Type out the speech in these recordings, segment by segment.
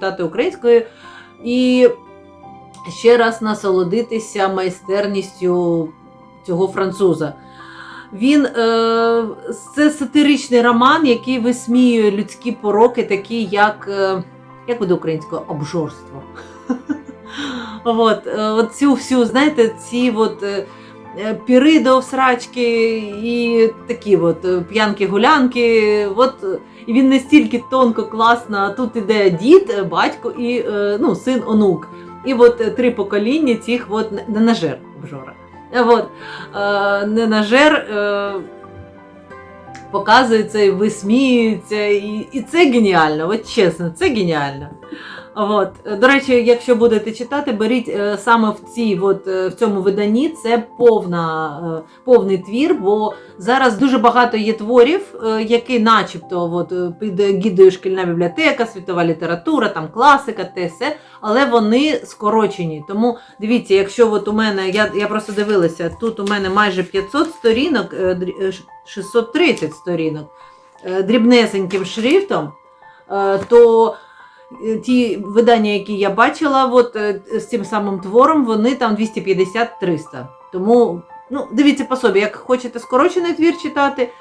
читати українською і ще раз насолодитися майстерністю цього француза. Він е, це сатиричний роман, який висміює людські пороки, такі як, е, як буде українською, обжорство. Е, от цю всю, знаєте, ці от, піри до всрачки і такі от е, п'янки-гулянки. От, е, і він настільки тонко, класно, тут іде дід, е, батько і е, ну, син онук. І от е, три покоління цих от, ненажер обжора. Е, От, е, ненажер е, показується і висміюється, і, і це геніально, от чесно, це геніально. От. До речі, якщо будете читати, беріть е, саме в цій, от, е, в цьому виданні це повна, е, повний твір, бо зараз дуже багато є творів, які начебто от, під гідою шкільна бібліотека, світова література, там класика, те все, але вони скорочені. Тому дивіться, якщо от у мене, я, я просто дивилася, тут у мене майже 500 сторінок, е, дрі- е, ш- 630 сторінок дрібнесеньким шрифтом, то ті видання, які я бачила, от, е, з цим самим твором, вони там 250-300. Тому ну, дивіться по собі, як хочете скорочений твір читати,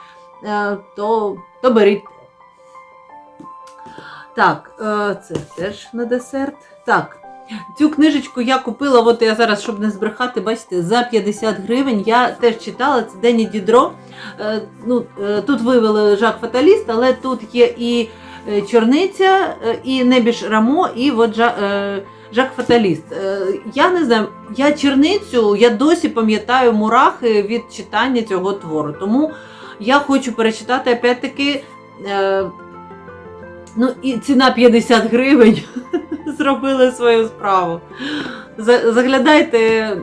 е, то, то беріть. Так, е, це теж на десерт. Так, цю книжечку я купила, от я зараз, щоб не збрехати, бачите, за 50 гривень. Я теж читала, це Дені Дідро. Е, ну, е, тут вивели Жак Фаталіст, але тут є і е, Чорниця, е, і Небіж Рамо, і от е, Жак Фаталіст. Е, я не знаю, я черницю, я досі пам'ятаю мурахи від читання цього твору. Тому я хочу перечитати опять-таки. Е, ну, і ціна 50 гривень зробили свою справу. Заглядайте е,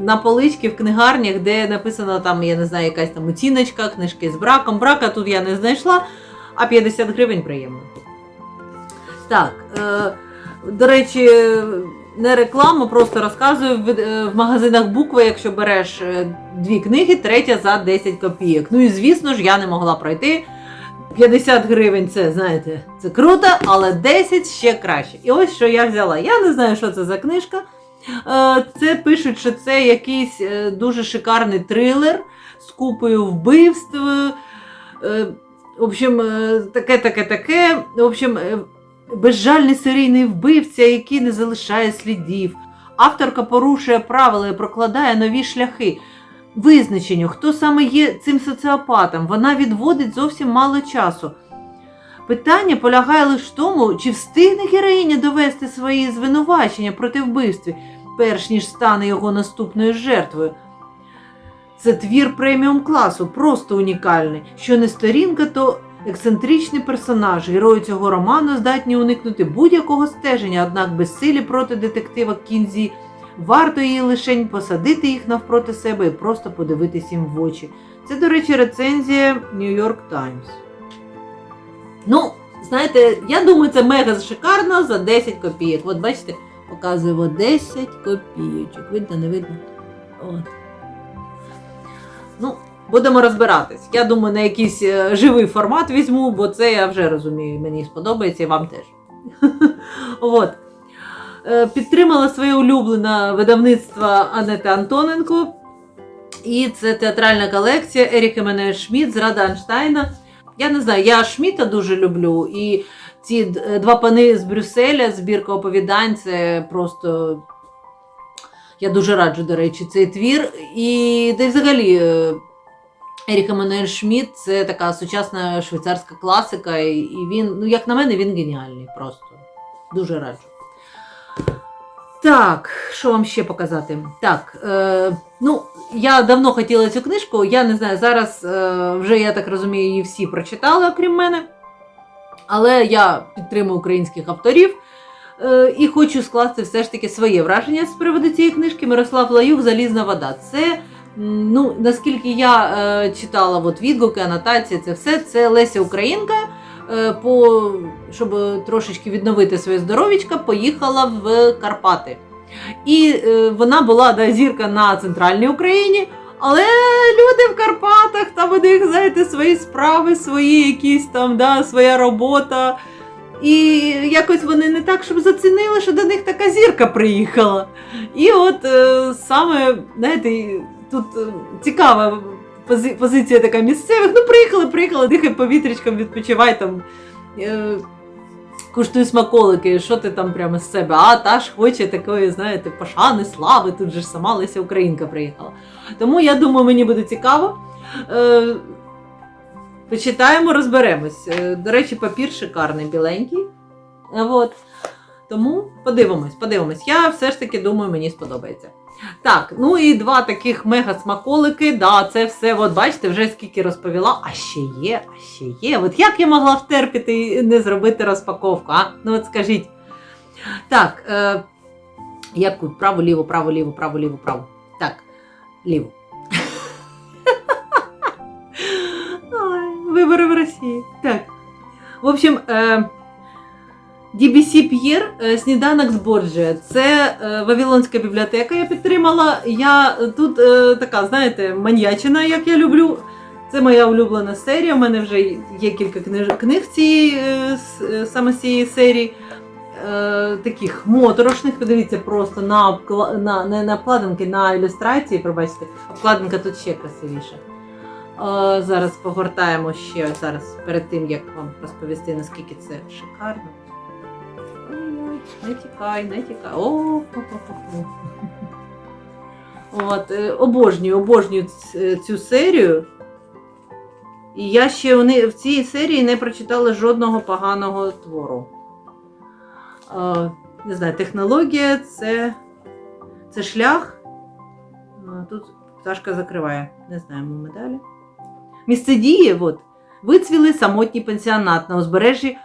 на полички в книгарнях, де написано там, я не знаю, якась там оціночка, книжки з браком. Брака тут я не знайшла, а 50 гривень приємно. Так, е, до речі, не реклама, просто розказую в, е, в магазинах букви, якщо береш е, дві книги, третя за 10 копійок. Ну і звісно ж, я не могла пройти. 50 гривень це, знаєте, це круто, але 10 ще краще. І ось що я взяла. Я не знаю, що це за книжка. Е, Це пишуть, що це якийсь дуже шикарний трилер з купою вбивств. В общем, е, таке, таке, таке. В общем, безжальний серійний вбивця, який не залишає слідів. Авторка порушує правила і прокладає нові шляхи. Визначенню, хто саме є цим соціопатом, вона відводить зовсім мало часу. Питання полягає лише в тому, чи встигне героїня довести свої звинувачення проти вбивстві, перш ніж стане його наступною жертвою. Це твір преміум класу, просто унікальний. Що не сторінка, то ексцентричний персонаж. Герої цього роману здатні уникнути будь-якого стеження, однак безсилі проти детектива Кінзі. Варто її лишень посадити їх навпроти себе і просто подивитись їм в очі. Це, до речі, рецензія New York Times. Ну, знаєте, я думаю, це мега шикарно за 10 копійок. От бачите, показую 10 копійочок. Видно, не видно? От. Ну, будемо розбиратись. Я думаю, на якийсь е, живий формат візьму, бо це я вже розумію, мені сподобається і вам теж. От. Е, Підтримала своє улюблене видавництво Анети Антоненко. І це театральна колекція Еріка Мене Шмідт з Рада Анштайна. Я не знаю, я Шміта дуже люблю. І ці е, два пани з Брюсселя, збірка оповідань, це просто. Я дуже раджу, до речі, цей твір. І де взагалі Ерік Еммануель Шмідт це така сучасна швейцарська класика, і він, ну, як на мене, він геніальний просто. Дуже раджу. Так, що вам ще показати? Так, е, ну, я давно хотіла цю книжку, я не знаю, зараз е, вже, я так розумію, її всі прочитали, окрім мене. Але я підтримую українських авторів е, і хочу скласти все ж таки своє враження з приводу цієї книжки. Мирослав Лаюк Залізна вода. Це, ну, наскільки я е, читала от відгуки, анотації, це все, це Леся Українка. е, По, щоб трошечки відновити своє здоров'ячко, поїхала в Карпати. І е, вона була да, зірка на центральній Україні, але люди в Карпатах, там у них, знаєте, свої справи, свої якісь там, да, своя робота. І якось вони не так, щоб зацінили, що до них така зірка приїхала. І от е, саме, знаєте, тут е, цікава пози- позиція така місцевих. Ну, приїхали, приїхали, дихай повітрячком, відпочивай там. Е, Куштуй смаколики, що ти там прямо з себе? А та ж хоче такої, знаєте, пошани, слави. Тут же ж сама Леся Українка приїхала. Тому я думаю, мені буде цікаво. Е, почитаємо, розберемось. Е, До речі, папір шикарний, біленький. От. Тому подивимось, подивимось. Я все ж таки думаю, мені сподобається. Так, ну і два таких мега-смаколики. Да, це все, от бачите, вже скільки розповіла. А ще є, а ще є. От як я могла втерпіти і не зробити розпаковку? А? Ну от скажіть. Так, е, як тут? Право, ліво, право, ліво, право, ліво, право. Так, ліво. Вибори в Росії. Так. В общем, е, DBC П'єр е, сніданок з Борджія. Це е, Вавилонська бібліотека. Я підтримала. Я е, тут така, знаєте, маньячина, як я люблю. Це моя улюблена серія. У мене вже є кілька книг цієї саме цієї серії. Таких моторошних, подивіться просто на, на не на обкладинки, на ілюстрації, пробачте, обкладинка тут ще красивіша. Зараз погортаємо ще зараз перед тим, як вам розповісти, наскільки це шикарно. Не тікай, не тікай. О, хо-хо-хо-хо. От, е, обожнюю, обожнюю цю серію. І я ще в цій серії не прочитала жодного поганого твору. Е, не знаю, технологія це, це шлях. Е, Тут пташка закриває. Не знаємо ми далі. Місце дії, от, вицвіли самотній пенсіонат на узбережжі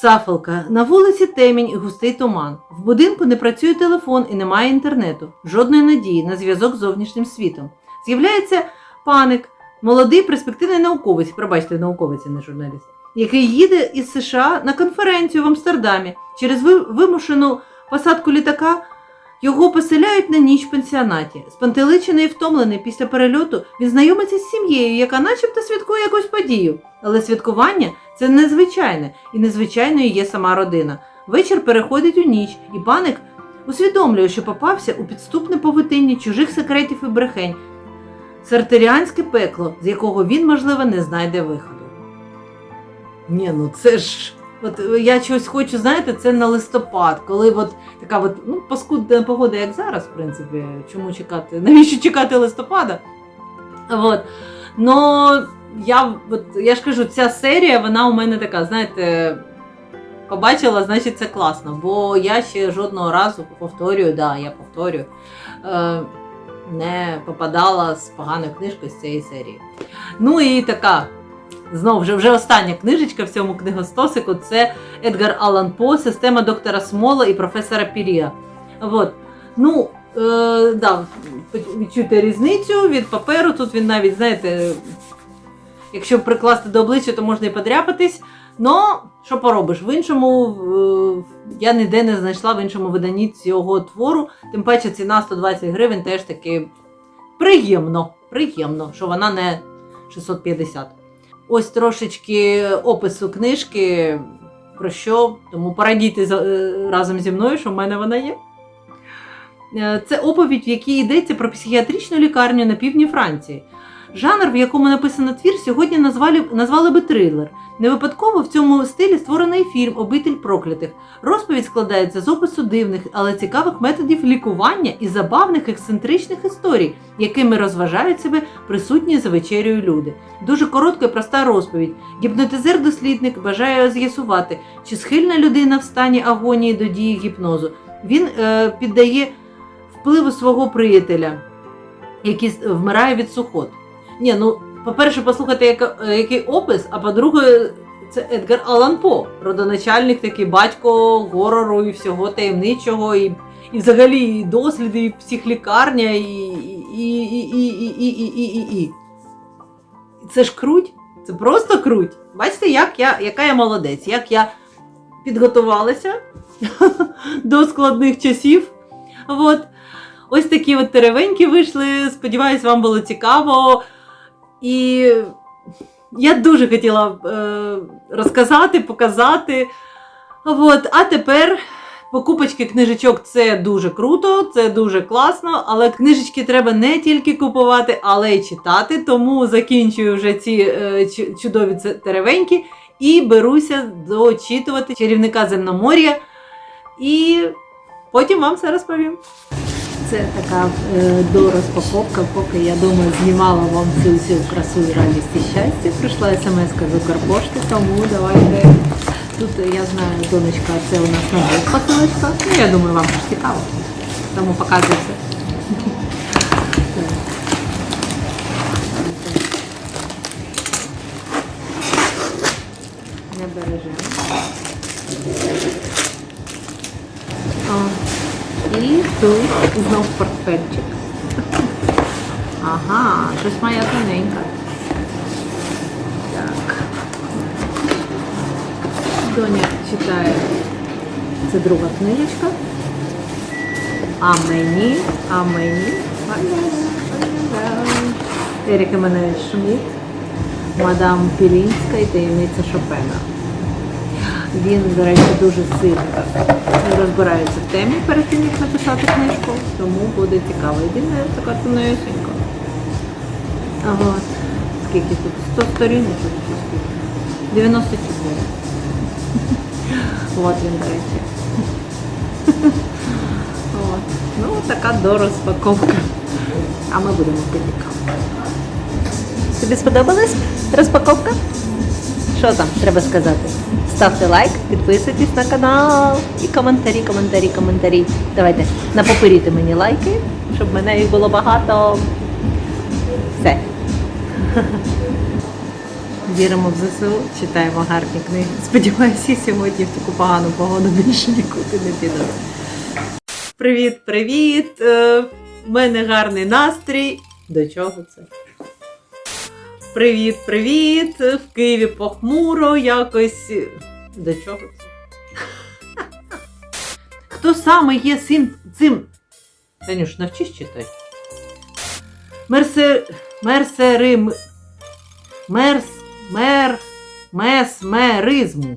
Сафолка. На вулиці темінь і густий туман. В будинку не працює телефон і немає інтернету. Жодної надії на зв'язок з зовнішнім світом. З'являється паник, молодий перспективний науковець, пробачте, науковець, а не журналіст, який їде із США на конференцію в Амстердамі. Через ви- вимушену посадку літака його поселяють на ніч в пенсіонаті. Спантеличений і втомлений після перельоту, він знайомиться з сім'єю, яка начебто святкує якусь подію. Але святкування це незвичайне, і незвичайною є сама родина. Вечір переходить у ніч, і паник усвідомлює, що попався у підступне повитиння чужих секретів і брехень. Сартеріанське пекло, з якого він, можливо, не знайде виходу. Ні, ну це ж. От е, я щось хочу, знаєте, це на листопад, коли от така от, ну, паскудна погода, як зараз, в принципі, чому чекати? Навіщо чекати листопада? От. Но я, от, я ж кажу, ця серія, вона у мене така, знаєте, побачила, значить, це класно. Бо я ще жодного разу повторюю, да, я повторюю, е, не попадала з поганою книжкою з цієї серії. Ну і така. Знову вже, вже остання книжечка в цьому книгостосику це Едгар Аллан По, система доктора Смола і професора Пірія. От. Ну, е, да, відчуйте різницю від паперу. Тут він навіть, знаєте, якщо прикласти до обличчя, то можна і подряпатись. Но що поробиш? В іншому е, я ніде не знайшла в іншому виданні цього твору. Тим паче ціна 120 гривень теж таки приємно, приємно, що вона не 650. Ось трошечки опису книжки. Про що? Тому порадійте е, разом зі мною, що в мене вона є. Е, Це оповідь, в якій йдеться про психіатричну лікарню на півдні Франції. Жанр, в якому написано твір, сьогодні назвали, назвали би трилер. Не випадково в цьому стилі створений фільм Обитель проклятих. Розповідь складається з опису дивних, але цікавих методів лікування і забавних ексцентричних історій, якими розважають себе присутні за вечерею люди. Дуже коротка і проста розповідь. Гіпнотизер-дослідник бажає з'ясувати, чи схильна людина в стані агонії до дії гіпнозу. Він е, піддає впливу свого приятеля, який вмирає від сухот. Ні, ну, по-перше, послухайте, яка- е, який опис, а по-друге, це Едгар Аллан По, родоначальник, такий батько горору і всього таємничого, і, і взагалі і досліди, і психлікарня, і, і, і, і, і, і, і, і, і, і. Це ж круть, це просто круть. Бачите, як я, яка я молодець, як я підготувалася до складних часів. От. Ось такі от теревеньки вийшли. Сподіваюсь, вам було цікаво. І я дуже хотіла е, розказати, показати. От, а тепер покупочки книжечок це дуже круто, це дуже класно, але книжечки треба не тільки купувати, але й читати. Тому закінчую вже ці е, чудові теревеньки і беруся дочитувати чарівника земномор'я. І потім вам все розповім. Це така е, дорозпаковка, поки я думаю, знімала вам цю всю красу і радість і щастя. Прийшла смс з Укрпошти, тому давайте. Тут е, я знаю, донечка, це у нас на двох посилочках. Ну, я думаю, вам ж цікаво. Тому показується. Не бережемо. О, і тут знов портфельчик. Ага, щось моя тоненька. Так. Доня читає. Це друга книжечка. А мені, а мені. Ерік Еммануель Шмідт, Мадам Пілінська і таємниця Шопена. Він, до речі, дуже сильно розбирається в темі перед тим, як написати книжку, тому буде цікаво. Єдине така тонесенька. От, скільки тут? 100 сторіночок чи скільки? 94. От він, речі. От. Ну, така дорозпаковка. А ми будемо пити. Тобі сподобалась розпаковка? Що там треба сказати? Ставте лайк, підписуйтесь на канал і коментарі, коментарі, коментарі. Давайте напоперіте мені лайки, щоб мене їх було багато. Все. Віримо в ЗСУ, читаємо гарні книги. Сподіваюся, сьогодні в таку погану погоду більше нікуди не піду. Привіт, привіт! Е, мене гарний настрій. До чого це? Привіт, привіт! В Києві похмуро якось. До чого це? Хто саме є цим. цим... Танюш, навчись читати. Мерсе... Мерсерим... Мерс... Мер... Месмеризму.